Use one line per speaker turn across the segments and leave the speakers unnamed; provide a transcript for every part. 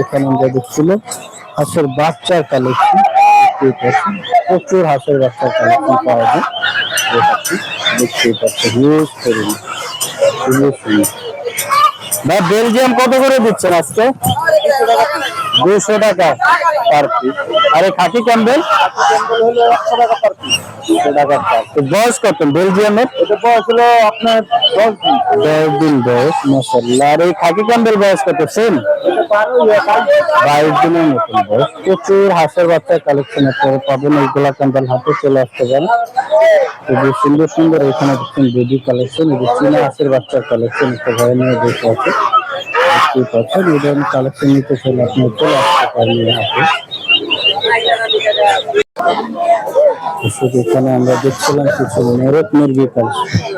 এখানে আমরা দেখছিল হাঁসের বাচ্চার কালেকশন প্রচুর হাঁসের বাচ্চার কালেকশন পাওয়া যায়। দেখতে পাচ্ছি ভাই বেলজিয়াম কত করে দিচ্ছেন আজকে? দুশো টাকা পার পিস আর এই খাকি ক্যাম্বেল? একশো টাকা পার পিস টাকা পার বয়স কত? বেলজিয়ামের? এটা বয়স হলো আপনার দশ দিন। দশ দিন বয়স আর এই খাকি ক্যাম্বেল বয়স কত? সেম? বাইশ দিনের মতন বয়স। প্রচুর হাঁসের বাচ্চার কালেকশন আপনারা পাবেন। এই গোলা ক্যাম্বেল হাতে চলে আসতে পারেন খুবই সুন্দর সুন্দর এখানে দেখছেন বেবি কালেকশন চীনা হাঁসের বাচ্চার কালেকশন একটা ঘরে নিয়ে বসে আছে। দেখতেই পাচ্ছেন কালেকশন নিতে চাইলে চলে আসতে পারেন এখানে আমরা দেখছিলাম কিছু মেরত মুরগি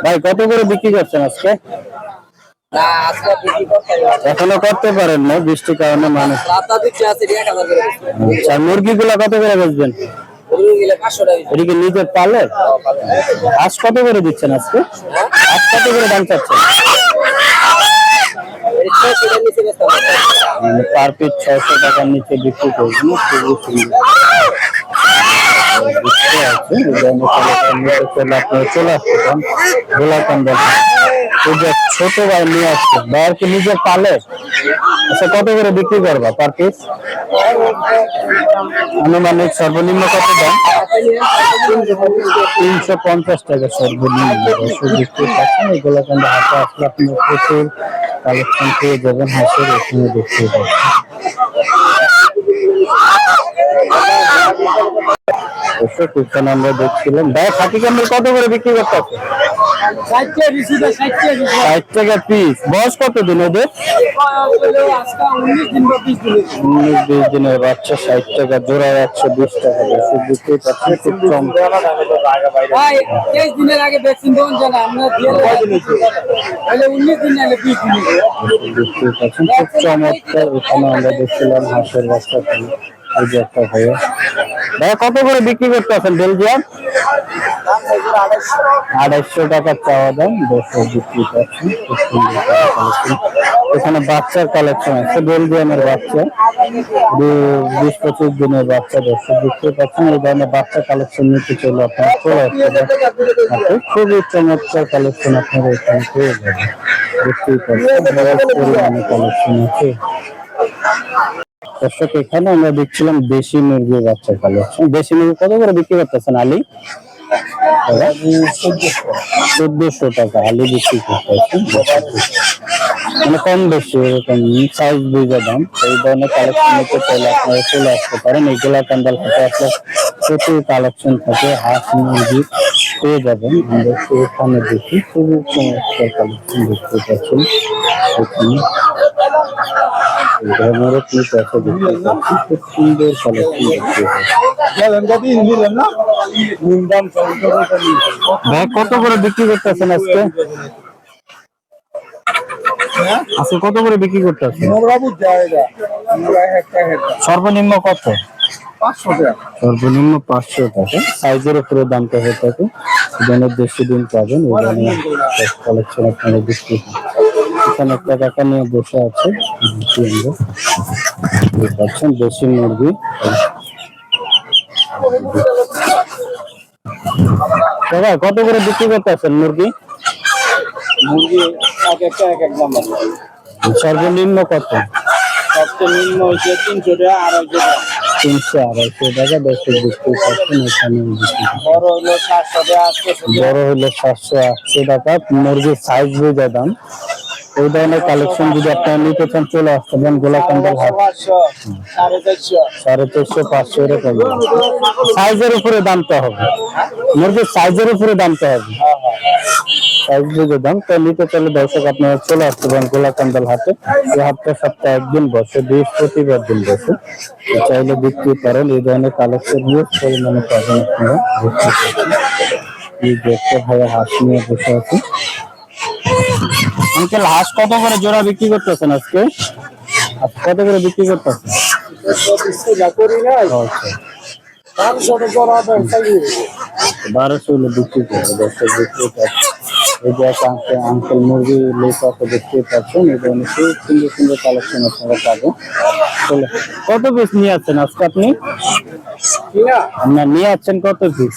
ভাই, কত করে বিক্রি করছেন আজকে?
এখনও করতে
পারেন না, বৃষ্টির কারণে মানুষ আচ্ছা মুরগিগুলো কত করে বেচবেন?
টাকা
এদিকে নিজের পালে? আজ কত করে দিচ্ছেন আজকে? আজ কত করে দাম চাচ্ছেন? মানে পার পিস ছয়শো টাকার নিচে বিক্রি করবেন খুবই সুন্দর। আছে চলে আসতে পারেন যে ছোট ভাই নিয়ে আসছে, ভাইয়ের কি নিজের পালে? আচ্ছা কত করে বিক্রি করবা পার পিস আনুমানিক সর্বনিম্ন কত দাম? তিনশো পঞ্চাশ টাকা সর্বনিম্ন। দেখতে পাচ্ছেন এই গোলাকান্দা হাতে আসলে আপনি প্রচুর কালেকশন পেয়ে যাবেন। হাঁসের এখানে দেখতে পাচ্ছেন আমরা দেখছিলাম। ভাই খাকি ক্যাম্বেল কত করে বিক্রি করতে আছে ষাট টাকা পিস বয়স কত দিন ওদের?
উনিশ বিশ
দিনের বাচ্চা ষাট টাকা জোড়া একশো বিশ টাকা। খুব কম। খুব চমৎকার। এখানে আমরা দেখছিলাম হাঁসের বাচ্চা। ভাইয়া। কত করে বিক্রি করতে আছেন বেলজিয়াম? আড়াইশো টাকা চাওয়া দাম দশশো বিক্রি করছেন। এখানে বাচ্চার কালেকশন আছে, বেলজিয়ামের বাচ্চা। বিশ পঁচিশ দিনের বাচ্চা দর্শক দেখতে পাচ্ছেন এই ধরনের বাচ্চা কালেকশন নিতে চলে আপনার খুবই চমৎকার কালেকশন আপনারা এখানে পেয়ে যাবেন। দেখতেই পাচ্ছেন কালেকশন আছে। দর্শক, এখানে আমরা দেখছিলাম দেশি মুরগির বাচ্চা কালেকশন দেশি মুরগি কত করে বিক্রি করতেছেন, আলী? চোদ্দশো টাকা, আলু বিক্রি করতেছেন। মানে কম বেশি, এরকম সাইজ বুঝে দাম। এই ধরনের কালেকশন নিতে চাইলে আপনারা চলে আসতে পারেন। এইগুলা ক্যান্ডেল হাতে আসলে প্রচুর কালেকশন থাকে, হাঁস, মুরগি পেয়ে যাবেন। আমরা এখানে দেখি, খুবই চমৎকার কালেকশন দেখতে পাচ্ছেন। এখানে এই পিস আছে দেখতে পাচ্ছি খুব সুন্দর কালেকশন দেখতে পাচ্ছি। ভাই কত করে বিক্রি করতেছেন আজকে? আজকে কত করে বিক্রি করতেছেন? সর্বনিম্ন কত? সর্বনিম্ন পাঁচশো টাকা। সাইজের উপরে দামটা হয়ে থাকে। দেশি দিন পাবেন কালেকশন আপনারা বিক্রি একটা টাকা নিয়ে বসে আছে। পাচ্ছেন দেশি মুরগি। দাদা কত করে বিক্রি করতেছেন মুরগি?
মুরগি এক একটা এক এক দাম
সর্বনিম্ন কত?
সর্বনিম্ন হচ্ছে তিনশো টাকা আড়াইশো টাকা।
তিনশো আড়াইশো টাকা দশে বিক্রি করছেন এখানে
বড় হলো সাতশো টাকা
বড় হলে সাতশো আটশো টাকা। মুরগির সাইজ বুঝে দাম। এই ধরনের কালেকশন যদি আপনারা নিতে চান, চলে আসতে পারেন গোলা ক্যান্ডেল হাট।
সাড়ে চারশো
পাঁচশো এরকম। সাইজের উপরে দামটা হবে। মুরগির সাইজের উপরে দামটা হবে। সাইজ বুঝে দাম, তো নিতে চাইলে দর্শক আপনারা চলে আসতে পারেন গোলা ক্যান্ডেল হাটে। এই হাটটা সপ্তাহে একদিন বসে, বৃহস্পতিবার দিন বসে। চাইলে বিক্রি করেন। এই ধরনের কালেকশন হিউজ পরিমাণে পাবেন আপনারা। যে একটা ভাইয়া হাঁস নিয়ে বসে আছে। আঙ্কেল হাঁস কত করে জোড়া বিক্রি করতেছেন আজকে? হাঁস কত করে বিক্রি করতেছেন? আচ্ছা
বারোশো
হলে বিক্রি দশটা বিক্রি করছে এই যে একটা আঙ্কেল মুরগি লেপাতে দেখতে পাচ্ছেন। এই ধরনের খুব সুন্দর সুন্দর কালেকশন আপনারা পাবেন। কত পিস নিয়ে আসছেন আজকে আপনি? আপনার নিয়ে আসছেন কত পিস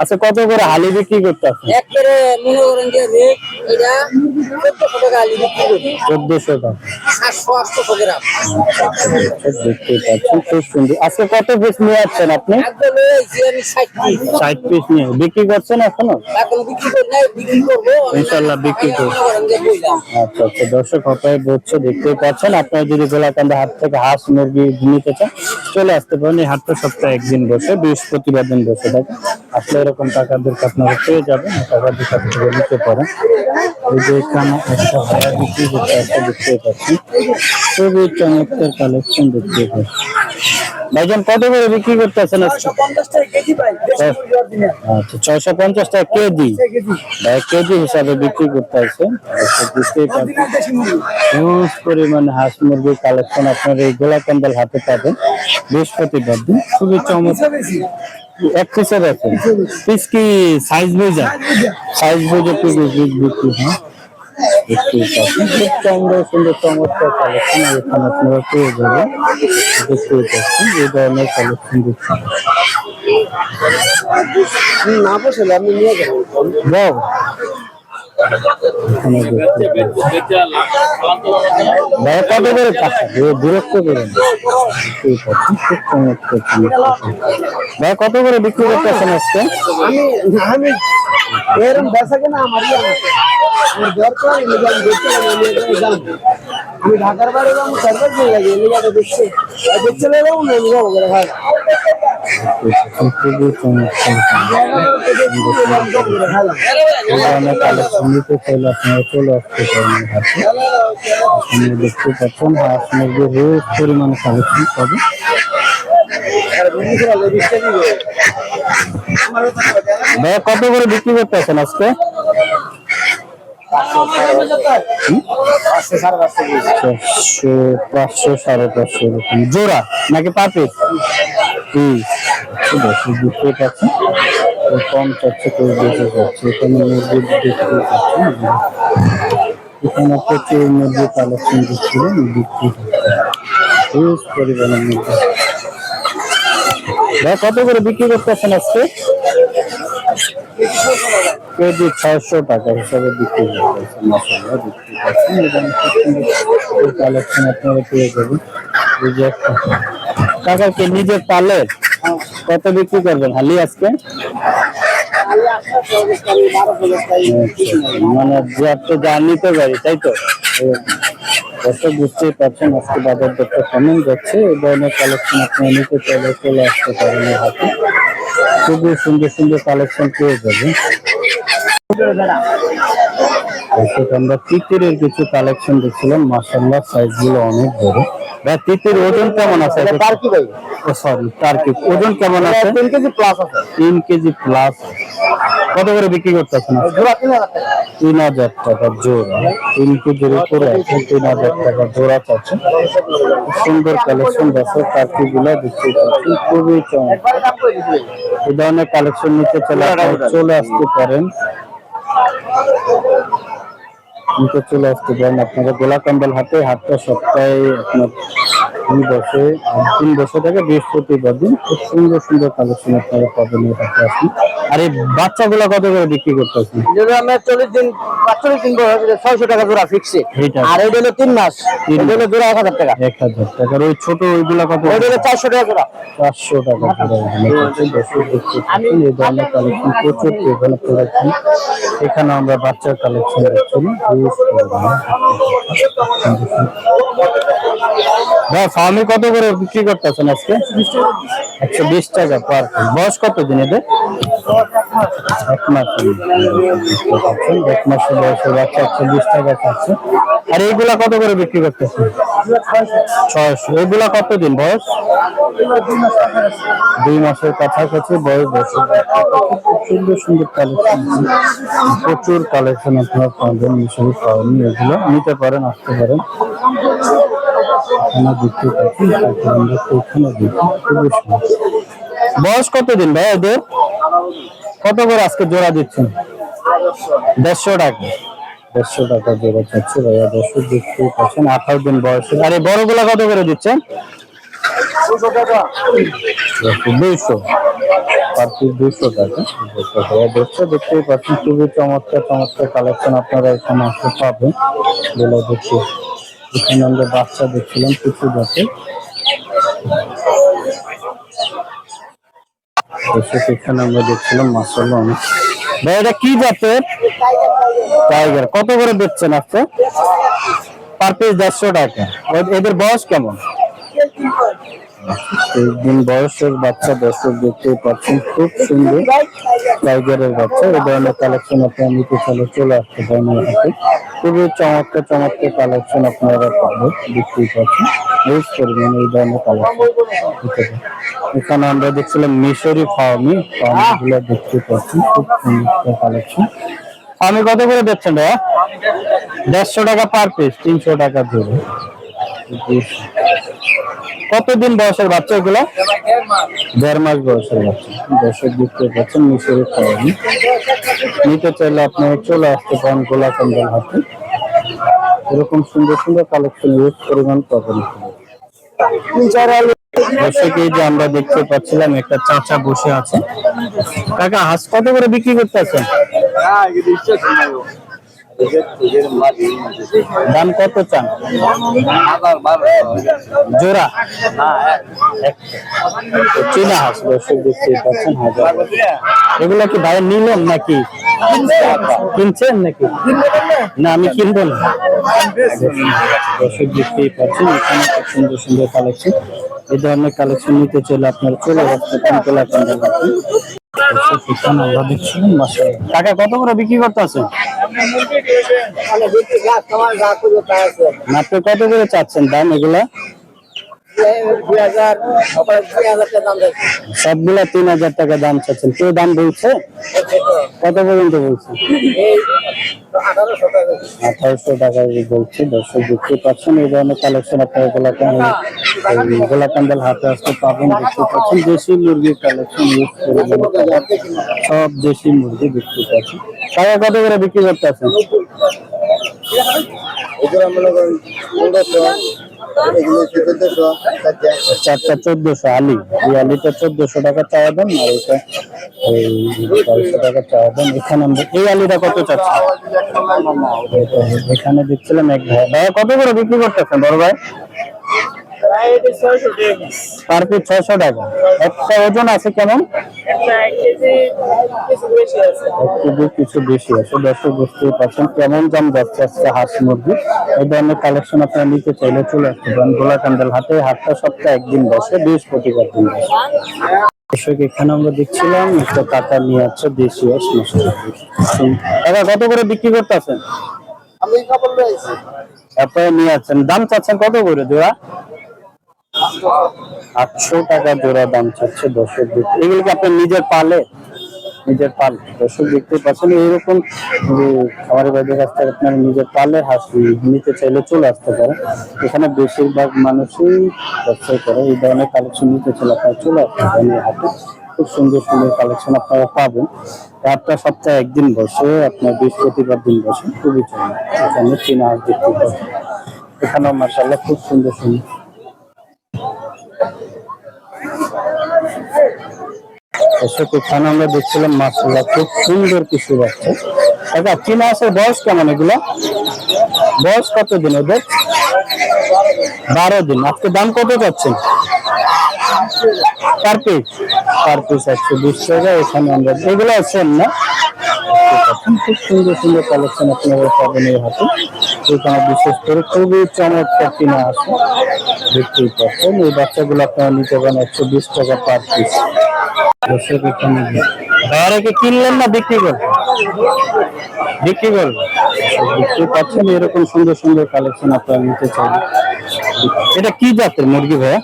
আচ্ছা কত করে হালি বিক্রি খুব সুন্দর কত পিস নিয়ে আসছেন আপনি ষাট পিস নিয়ে বিক্রি করছেন
এখনও বিক্রি
ইনশাল্লাহ বিক্রি করব। আচ্ছা আচ্ছা দর্শক হতায় বলছে দেখতেই পাচ্ছেন আপনারা যদি গোলাকান্দা হাট থেকে হাঁস মুরগি নিতে চান চলে আসতে পারেন এই হাটটা সপ্তাহে একদিন বসে বৃহস্পতিবার দিন বসে থাকে। আসলে এরকম টাকার দরকার আপনারা পেয়ে যাবেন টাকা টাকার দরকার থেকে নিতে পারেন। এই যে এখানে একটা ভাড়া বিক্রি করতে একটা দেখতে পাচ্ছি খুবই চমৎকার কালেকশন দেখতে পাচ্ছেন। ভাইজান কত করে বিক্রি করতে আছেন
টাকা কেজি পাই
আচ্ছা ছয়শো পঞ্চাশ টাকা কেজি? কেজি। হিসাবে বিক্রি করতে আছে আচ্ছা, হিউজ পরিমাণে হাঁস মুরগির কালেকশন আপনার এই গোলা ক্যান্ডেল হাতে পাবেন। বৃহস্পতিবার দিন। খুবই চমৎকার এক পিসের আছে পিস। কি সাইজ বুঝা? সাইজ বুঝে। পিস বিক্রি হয়? খুব সুন্দর সুন্দর চমৎকার কালেকশন এখানে আপনারা পেয়ে যাবেন। দেখতেই
না নিয়ে
কত করে। ভাই কত করে বিক্রি করতেছেন আজকে
আমি এরকম বেচা কেনা আমার আমি দেখতে ঢাকার বাইরে যাব নিয়ে লাগে দেখছে আর দেখতে যাব, না আমি যাব করে ভাই।
দেখতে কত করে বিক্রি করতেছেন আজকে? চারশো পাঁচশো। সাড়ে পাঁচশো এরকম। জোড়া নাকি কম চাচ্ছে কেউ বেঁচে যাচ্ছে এখানে মুরগি এখানে প্রচুর মুরগি কালেকশন বিক্রি হিউজ পরিমাণের মুরগি। ভাই কত করে বিক্রি করতেছেন আজকে? কেজি ছয়শো টাকা হিসাবে বিক্রি করতেছেন মশলা বিক্রি করছেন এবং কালেকশন আপনারা পেয়ে যাবেন। টাকা কি নিজে পালে কত বিক্রি করবেন হালি আজকে? মানে যে আপনি যা নিতে পারি, তাই তো? দর্শক বুঝতেই পারছেন, আজকে বাজার দরটা কেমন যাচ্ছে, এই ধরনের কালেকশন আপনি নিতে চাইলে চলে আসতে পারেন হাতে খুবই সুন্দর সুন্দর কালেকশন পেয়ে যাবেন। আমরা তিতিরের কিছু কালেকশন দেখছিলাম। মাসাল্লাহ সাইজগুলো অনেক বড়। বা তিতির ওজন কেমন আছে? টার্কি ভাই। ও সরি টার্কি। ওজন কেমন আছে? তিন কেজি প্লাস আছে। তিন কেজি প্লাস কত করে বিক্রি করতেছেন? তিন হাজার টাকা। জোড়া। তিন কেজির উপরে আছে তিন হাজার টাকা জোড়া চাচ্ছে। সুন্দর কালেকশন দর্শক টার্কি গুলো দেখতে পাচ্ছেন খুবই চমৎকার। এই ধরনের কালেকশন নিতে চলে চলে আসতে পারেন। চলে আসতে পারেন। আপনারা গোলাকান্দাল হাটে হাটটা সপ্তাহে আপনার দিন বসে দিন বসে থাকে বৃহস্পতিবার দিন খুব সুন্দর সুন্দর কালেকশন আপনারা পাবেন এই হাটে আসুন। আর এই বাচ্চাগুলো কত করে বিক্রি করতেছেন
যদি আমরা চল্লিশ দিন পাঁচচল্লিশ দিন ছয়শো টাকা জোড়া ফিক্সে আর এটা হলো তিন মাস।
তিন
এটা হলো জোড়া এক হাজার টাকা।
এক হাজার টাকার ওই ছোট ওইগুলা কত?
ওইটা হলো চারশো টাকা জোড়া।
চারশো টাকা এই ধরনের কালেকশন প্রচুর এখানে কালেকশন এখানে আমরা বাচ্চার কালেকশন দেখছি। ফার্মে কত করে বিক্রি করতেছেন আজকে? একশো বিশ টাকা পার বয়স কত দিন এদের? এক মাস। এক মাসের বয়সের বাচ্চা একশো বিশ টাকা খাচ্ছে। আর এইগুলা কত করে বিক্রি করতেছেন? ছয়শো। এগুলা কত দিন বয়স? দুই মাসের কাছাকাছি বয়স বছর সুন্দর সুন্দর কালেকশন প্রচুর কালেকশন আপনার পাবেন, মিশরি পাবেন, এগুলো নিতে পারেন, আসতে পারেন। দেখতে আমরা এখানে দেখি বয়স কত দিন ভাই ওদের? কত করে আজকে জোড়া দিচ্ছেন? দেড়শো টাকা। দেড়শো টাকা জোড়া চাচ্ছে ভাইয়া, দেড়শো দেখতে পাচ্ছেন আঠারো দিন বয়সে। আর এই বড়গুলা কত করে দিচ্ছেন? পার পিস দুইশো টাকা। দুইশো টাকা দেখছে দেখতেই পাচ্ছেন খুবই চমৎকার চমৎকার কালেকশন আপনারা এখানে আসতে পাবেন। বলে দেখছি এখানে আমরা বাচ্চা দেখছিলাম কিছু যাতে এখানে আমরা দেখছিলাম মাসাল্লাহ অনেক। ভাই কি জাতের? টাইগার। কত করে বেচছেন আজকে? পার পিস দেড়শো টাকা। এ- এদের বয়স কেমন? দিন বয়সের বাচ্চা দর্শক দেখতে পাচ্ছেন, খুব সুন্দর। টাইগারের বাচ্চা। এই ধরনের কালেকশন আপনারা নিতে চাইলে চলে আসতে পারেন। খুবই চমৎকার চমৎকার কালেকশন আপনারা পাবেন, বিক্রি করছেন। ইউজ করবেন এই ধরনের কালেকশন এখানে আমরা দেখছিলাম মিশরি ফার্মি, ফার্মিগুলো বিক্রি করছি খুব সুন্দর কালেকশন আমি কত করে দেখছেন ভাইয়া? দেড়শো টাকা পার পিস তিনশো টাকা জোরে কতদিন বয়সের বাচ্চা এগুলো? দেড় মাস বয়সের বাচ্চা। দর্শক দেখতে পাচ্ছেন মিশরে খাওয়ানি নিতে চাইলে আপনারা চলে আসতে পারেন গোলা কন্ডল হাতে এরকম সুন্দর সুন্দর কালেকশন ইউজ পরিমাণ পাবেন। দর্শক এই যে আমরা দেখতে পাচ্ছিলাম একটা চাচা বসে আছে। কাকা হাঁস কত করে বিক্রি করতেছেন দাম কত চান? জোড়া? চীনা হাঁস, দর্শক দেখতে পাচ্ছেন, হাজার। এগুলা কি ভাইয়ের নিলেন নাকি? কিনছেন নাকি? না, আমি কিনবো না। দর্শক দেখতেই পাচ্ছেন, এখানে খুব সুন্দর সুন্দর কালেকশন এই ধরনের কালেকশন নিতে চলে আপনারা চলে আসতে পারেন কত করে বিক্রি করতে আছেন? আপনি কত করে চাচ্ছেন দাম এগুলা? সবগুলা তিন হাজার টাকা দাম চাচ্ছেন। কেউ দাম বলছে? কত পর্যন্ত বলছে? আঠারোশো টাকা বলছে। দর্শক, দেখতে পাচ্ছেন এই ধরনের কালেকশন আপনারা গোলাকান্দাল গোলাকান্দাল হাতে আসতে পাবেন, দেখতে পাচ্ছেন। দেশি মুরগির কালেকশন ইউজ করে সব দেশি মুরগি দেখতে পাচ্ছেন। টাকা কত করে বিক্রি করতে আছেন? চারটা চোদ্দশো, আলি। এই আলিটা চোদ্দশো টাকা চাওয়া দেন আর এটা এই বারোশো টাকা চাওয়া দেন এখানে এই আলিটা কত চাচ্ছি এখানে দেখছিলাম এক ভাই। ভাইয়া কত করে বিক্রি করতেছেন বড় ভাই? পার পিস ছয়শো টাকা। একটা ওজন আছে কেমন? কিছু বেশি আছে দর্শক বুঝতেই পারছেন কেমন দাম যাচ্ছে আজকে হাঁস মুরগি। এই ধরনের কালেকশন আপনারা নিতে চাইলে চলে আসতে পারেন গোলাকান্দাল হাটে। হাটটা সপ্তাহে একদিন বসে বৃহস্পতিবার দিন বসে। দর্শক এখানে আমরা দেখছিলাম একটা টাকা নিয়ে আসছে দেশি নষ্ট। কত করে বিক্রি করতেছেন
আমি কাপড়
নিয়ে আসছেন। দাম চাচ্ছেন কত করে জোড়া? আটশো টাকা জোড়া দাম চাচ্ছে দর্শক দেখতে এগুলো কি আপনার নিজের পালে? নিজের পাল। দর্শক দেখতে পাচ্ছেন এইরকম যে খামারের বাইরের কাছ থেকে আপনার নিজের পালে হাঁস নিতে চাইলে চলে আসতে পারে এখানে বেশিরভাগ মানুষই ব্যবসায় করে, এই ধরনের কালেকশন নিতে চাইলে আপনারা চলে আসতে হাটে। খুব সুন্দর সুন্দর কালেকশন আপনারা পাবেন। একটা সপ্তাহে একদিন বসে, আপনার বৃহস্পতিবার দিন বসে, খুবই চলে এখানে চীনা হাঁস দেখতে পাচ্ছেন এখানেও মার্শাল্লাহ খুব সুন্দর সুন্দর দর্শক এখানে আমরা দেখছিলাম মাছগুলা খুব সুন্দর কিছু বাচ্চা আচ্ছা চীনা হাঁসের বয়স কেমন এগুলো? বয়স কত দিন ওদের? বারো দিন। আজকে দাম কত পাচ্ছেন পার পিস পার পিস একশো বিশ টাকা, এখানে আমরা এগুলো আছেন না? খুব সুন্দর সুন্দর কালেকশন আপনারা পাবেন এই হাতে। এখানে বিশেষ করে খুবই চমৎকার কিনা আছে। দেখতেই পাচ্ছেন, এই বাচ্চাগুলো আপনারা নিতে পারেন একশো বিশ টাকা পার পিস দর্শক, এখানে ভাইয়ারাকে কিনলেন না বিক্রি করবেন বিক্রি করবেন দেখতে পাচ্ছেন, এরকম সুন্দর সুন্দর কালেকশন আপনারা নিতে চাইবেন এটা কি জাতের মুরগি ভাইয়া?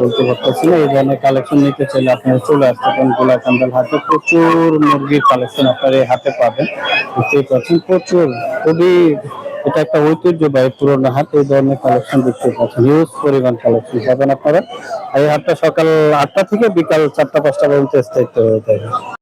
বলতে পারতেছি না, এই ধরনের কালেকশন নিতে চাইলে আপনারা চলে আসতে পারেন গোলাকান্দাল হাটে। প্রচুর মুরগির কালেকশন আপনারা এই হাতে পাবেন, বুঝতেই পারছেন? প্রচুর, খুবই এটা একটা ঐতিহ্যবাহী পুরোনো হাট, এই ধরনের কালেকশন দেখতে পাচ্ছেন হিউজ পরিমাণ কালেকশন পাবেন আপনারা। এই হাটটা সকাল আটটা থেকে বিকাল চারটা পাঁচটা পর্যন্ত স্থায়িত্ব হয়ে থাকে।